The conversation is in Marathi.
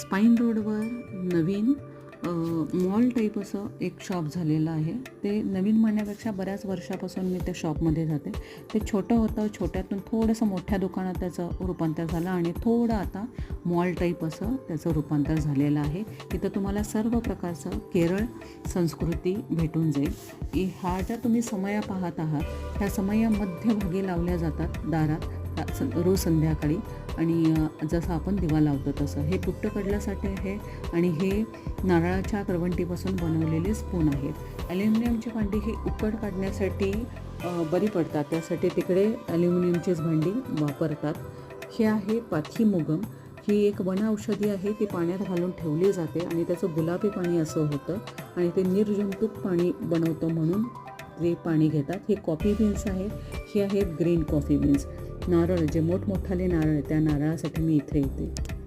स्पाईन रोडवर नवीन मॉल टाईप असं एक शॉप झालेलं आहे. ते नवीन म्हणण्यापेक्षा बऱ्याच वर्षापासून मी त्या शॉपमध्ये जाते ते छोटं होतं छोट्यातून थोडंसं मोठ्या दुकानात त्याचं रूपांतर झालं आणि थोडं आता मॉल टाईप असं त्याचं रूपांतर झालेलं आहे. इथं तुम्हाला सर्व प्रकारचं केरळ संस्कृती भेटून जाईल. इ- ह्या ज्या तुम्ही समया पाहत आहात त्या समया मध्यभागी लावल्या जातात दारात. सं- रोज संध्याकाळी आणि जसं आपण दिवा लावतो तसं. हे पुट्ट कडल्यासाठी आहे आणि हे नारळाच्या करवंटीपासून बनवलेले स्पून आहेत. ॲल्युमिनियमची भांडी ही उकड काढण्यासाठी बरी पडतात. त्यासाठी तिकडे ॲल्युमिनियमचीच भांडी वापरतात. हे आहे पाथीमुगम ही एक वन औषधी आहे. ती पाण्यात घालून ठेवली जाते आणि त्याचं गुलाबी पाणी असं होतं आणि ते निर्जंतुक पाणी बनवतं म्हणून ते पाणी घेतात. हे कॉफी बीन्स आहेत हे आहेत ग्रीन कॉफी बीन्स. नारळ जे मोठमोठाले नारळ आहे, त्या नारळासाठी मी इथे येते.